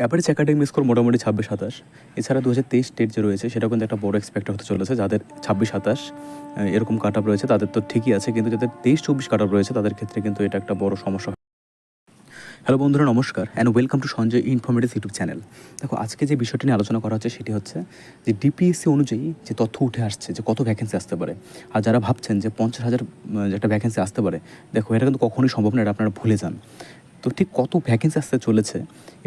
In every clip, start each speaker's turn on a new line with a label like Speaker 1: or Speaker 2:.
Speaker 1: Average academic score মোটামুটি ছাব্বিশ সাতাশ। এছাড়া দু হাজার তেইশ স্টেট যে রয়েছে, সেটাও কিন্তু একটা বড় এক্সপেক্ট হতে চলেছে। যাদের ছাব্বিশ সাতাশ এরকম কাট রয়েছে, তাদের তো ঠিকই আছে। কিন্তু যাদের তেইশ চব্বিশ কাট রয়েছে, তাদের ক্ষেত্রে কিন্তু এটা একটা বড় সমস্যা। হ্যালো বন্ধুরা, নমস্কার and welcome to Sanjay informative YouTube channel. দেখো, আজকে যে বিষয়টি নিয়ে আলোচনা করা হচ্ছে, সেটি হচ্ছে যে ডিপিএসসি অনুযায়ী যে তথ্য উঠে আসছে, যে কত ভ্যাকেন্সি আসতে পারে। আর যারা ভাবছেন যে পঞ্চাশ হাজার একটা ভ্যাকেন্সি আসতে পারে, দেখো, এটা কিন্তু কখনোই সম্ভব না, এটা আপনারা ভুলে যান। তো ঠিক কত ভ্যাকেন্সি আসতে চলেছে?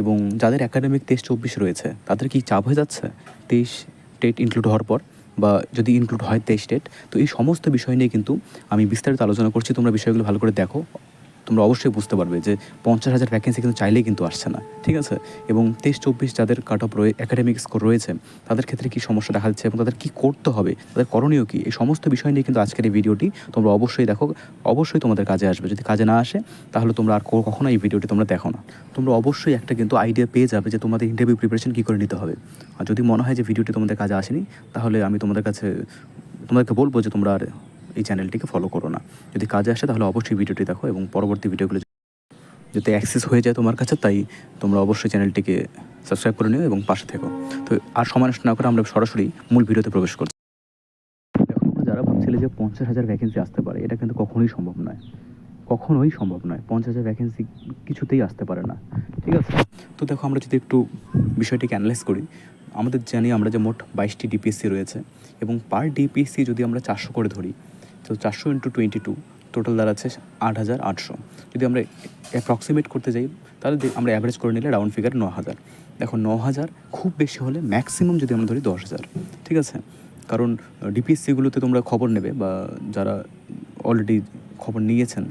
Speaker 1: এবং যাদের একাডেমিক তেইশ চব্বিশ রয়েছে, তাদের কি চাপ হয়ে যাচ্ছে? তেইশ টেট ইনক্লুড হওয়ার পর বা যদি ইনক্লুড হয় তেইশ টেট তো এই সমস্ত বিষয় নিয়ে কিন্তু আমি বিস্তারিত আলোচনা করছি। তোমরা বিষয়গুলো ভালো করে দেখো। তোমরা অবশ্যই বুঝতে পারবে যে পঞ্চাশ হাজার ভ্যাকেন্সি কিন্তু চাইলেই কিন্তু আসছে না, ঠিক আছে? এবং তেইশ, চব্বিশ যাদের কাট অফ রয়ে একাডেমিক স্কোর রয়েছে, তাদের ক্ষেত্রে কী সমস্যা দেখা যাচ্ছে এবং তাদের কী করতে হবে, তাদের করণীয় কী? এই সমস্ত বিষয় নিয়ে কিন্তু আজকের এই ভিডিওটি তোমরা অবশ্যই দেখো, অবশ্যই তোমাদের কাজে আসবে। যদি কাজে না আসে, তাহলে তোমরা আর কখনো এই ভিডিওটি তোমরা দেখো না। তোমরা অবশ্যই একটা কিন্তু আইডিয়া পেয়ে যাবে যে তোমাদের ইন্টারভিউ প্রিপারেশন কী করে নিতে হবে। আর যদি মনে হয় যে ভিডিওটি তোমাদের কাজে আসেনি, তাহলে আমি তোমাদের কাছে, তোমাদেরকে বলব যে তোমরা আর এই চ্যানেলটিকে ফলো করো না। যদি কাজে আসে তাহলে অবশ্যই ভিডিওটি দেখো এবং পরবর্তী ভিডিওগুলো যাতে অ্যাক্সেস হয়ে যায় তোমার কাছে, তাই তোমরা অবশ্যই চ্যানেলটিকে সাবস্ক্রাইব করে নিও এবং পাশে থেকো। তো আর সময় না করে আমরা সরাসরি মূল ভিডিওতে প্রবেশ করছি। যারা ভাবছিলে যে পঞ্চাশ হাজার ভ্যাকেন্সি আসতে পারে, এটা কিন্তু কখনোই সম্ভব নয়। কখনোই সম্ভব নয়। পঞ্চাশ হাজার ভ্যাকেন্সি কিছুতেই আসতে পারে না। ঠিক আছে? তো দেখো, আমরা যদি একটু বিষয়টিকে অ্যানালাইজ করি, আমাদের জানি আমরা যে মোট বাইশটি ডিপিএসসি রয়েছে এবং পার ডিপিএসসি যদি আমরা চারশো করে ধরি তো চারশো ইন্টু টোয়েন্টি টু টোটাল দাঁড়াচ্ছে আট হাজার আটশো। যদি আমরা অ্যাপ্রক্সিমেট করতে যাই, তাহলে আমরা অ্যাভারেজ করে নিলে রাউন্ড ফিগার ন হাজার দেখো ন হাজার খুব বেশি হলে ম্যাক্সিমাম যদি আমরা ধরি দশ হাজার ঠিক আছে? কারণ ডিপিএসসিগুলোতে তোমরা খবর নেবে বা যারা অলরেডি খবর নিয়েছেন,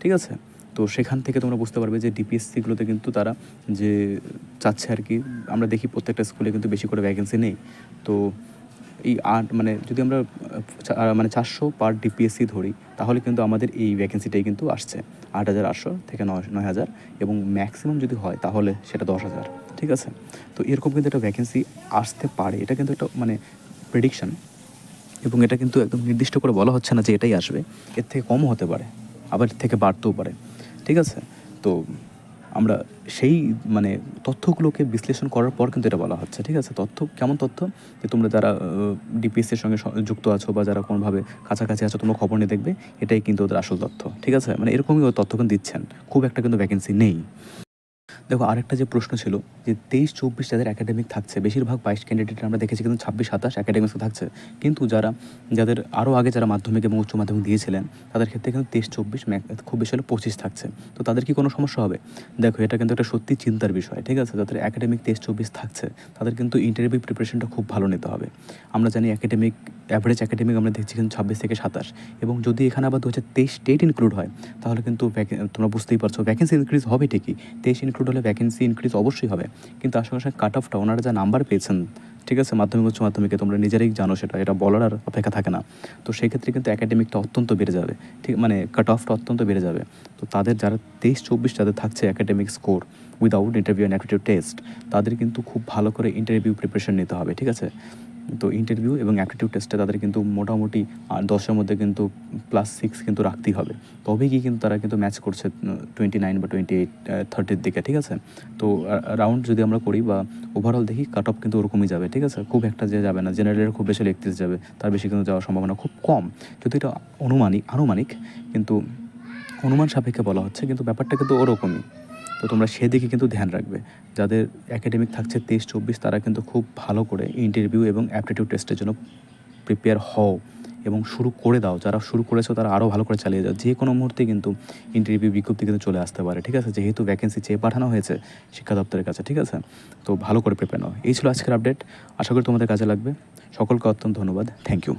Speaker 1: ঠিক আছে? তো সেখান থেকে তোমরা বুঝতে পারবে যে ডিপিএসসিগুলোতে কিন্তু তারা যে চাচ্ছে আর কি, আমরা দেখি প্রত্যেকটা স্কুলে কিন্তু বেশি করে ভ্যাকেন্সি নেই। তো এই আট মানে যদি আমরা মানে চারশো পার ডিপিএসসি ধরি, তাহলে কিন্তু আমাদের এই ভ্যাকেন্সিটাই কিন্তু আসছে। আট হাজার আটশো থেকে নয় নয় হাজার এবং ম্যাক্সিমাম যদি হয়, তাহলে সেটা দশ হাজার, ঠিক আছে? তো এরকম কিন্তু একটা ভ্যাকেন্সি আসতে পারে। এটা কিন্তু একটা মানে প্রেডিকশন এবং এটা কিন্তু একদম নির্দিষ্ট করে বলা হচ্ছে না যে এটাই আসবে। এর থেকে কমও হতে পারে, আবার এর থেকে বাড়তেও পারে, ঠিক আছে? তো আমরা সেই মানে তথ্যগুলোকে বিশ্লেষণ করার পর কিন্তু এটা বলা হচ্ছে, ঠিক আছে? তথ্য, কেমন তথ্য? যে তোমরা যারা ডিপিএসসির সঙ্গে যুক্ত আছো বা যারা কোনোভাবে কাছাকাছি আছো, তোমরা খবর নিয়ে দেখবে, এটাই কিন্তু ওদের আসল তথ্য, ঠিক আছে? মানে এরকমই তথ্য কিন্তু দিচ্ছেন, খুব একটা কিন্তু ভ্যাকেন্সি নেই। দেখো, আরেকটা যে প্রশ্ন ছিল যে তেইশ, চব্বিশ যাদের একাডেমিক থাকছে, বেশিরভাগ বাইশ ক্যান্ডিডেট আমরা দেখেছি কিন্তু ছাব্বিশ, সাতাশ একাডেমিক্সে থাকছে। কিন্তু যারা, যাদের আরও আগে যারা মাধ্যমিক এবং উচ্চ মাধ্যমিক দিয়েছিলেন, তাদের ক্ষেত্রে কিন্তু তেইশ, চব্বিশ খুব বেশি হলে পঁচিশ থাকছে। তো তাদের কি কোনো সমস্যা হবে? দেখো, এটা কিন্তু একটা সত্যি চিন্তার বিষয়, ঠিক আছে? যাদের একাডেমিক তেইশ, চব্বিশ থাকছে, তাদের কিন্তু ইন্টারভিউ প্রিপারেশনটা খুব ভালো নিতে হবে। আমরা জানি একাডেমিক অ্যাভারেজ একাডেমিক আমরা দেখছি কিন্তু ছাব্বিশ থেকে সাতাশ। এবং যদি এখানে আবার দু হাজার তেইশ স্টেট ইনক্লুড হয়, তাহলে কিন্তু তোমরা বুঝতেই পারছ ভ্যাকেন্সি ইনক্রিজ হবে ঠিকই। তেইশ ইনক্লুড হলে ভ্যাকেন্সি ইনক্রিজ অবশ্যই হবে। কিন্তু আসলে কাট অফটা ওনারা যা নাম্বার পেয়েছেন, ঠিক আছে? মাধ্যমিক, উচ্চ মাধ্যমিকে তোমরা নিজেরাই জানো সেটা, এটা বলার আর অপেক্ষা থাকে না। তো সেই ক্ষেত্রে কিন্তু একাডেমিকটা অত্যন্ত বেড়ে যাবে, ঠিক মানে কাট অফটা অত্যন্ত বেড়ে যাবে। তো তাদের যারা তেইশ, চব্বিশ যাদের থাকছে academic score without interview and aptitude test তাদের কিন্তু খুব ভালো করে ইন্টারভিউ প্রিপারেশন নিতে হবে, ঠিক আছে? তো ইন্টারভিউ এবং অ্যাপটিটিউড টেস্টে তাদের কিন্তু মোটামুটি দশের মধ্যে কিন্তু প্লাস সিক্স কিন্তু রাখতেই হবে। তবেই কি কিন্তু তারা কিন্তু ম্যাচ করছে টোয়েন্টি নাইন বা টোয়েন্টি এইট থার্টির দিকে, ঠিক আছে? তো রাউন্ড যদি আমরা করি বা ওভারঅল দেখি কাট অফ কিন্তু ওরকমই যাবে, ঠিক আছে? খুব একটা যে যাবে না জেনারেলের খুব বেশি একত্রিশ যাবে, তার বেশি কিন্তু যাওয়ার সম্ভাবনা খুব কম। যদি এটা অনুমানিক আনুমানিক, কিন্তু অনুমান সাপেক্ষে বলা হচ্ছে, কিন্তু ব্যাপারটা কিন্তু ওরকমই। তো তোমরা সেদিকে কিন্তু ধ্যান রাখবে। যাদের একাডেমিক থাকছে তেইশ, চব্বিশ, তারা কিন্তু খুব ভালো করে ইন্টারভিউ এবং অ্যাপটিটিউড টেস্টের জন্য প্রিপেয়ার হও এবং শুরু করে দাও। যারা শুরু করেছ, তারা আরও ভালো করে চালিয়ে যাও। যে কোনো মুহূর্তে কিন্তু ইন্টারভিউ বিজ্ঞপ্তি কিন্তু চলে আসতে পারে, ঠিক আছে? যেহেতু ভ্যাকেন্সি চেয়ে পাঠানো হয়েছে শিক্ষা দপ্তরের কাছে, ঠিক আছে? তো ভালো করে প্রিপেয়ার নাও। এই ছিল আজকের আপডেট আশা করি তোমাদের কাজে লাগবে। সকলকে অত্যন্ত ধন্যবাদ। Thank you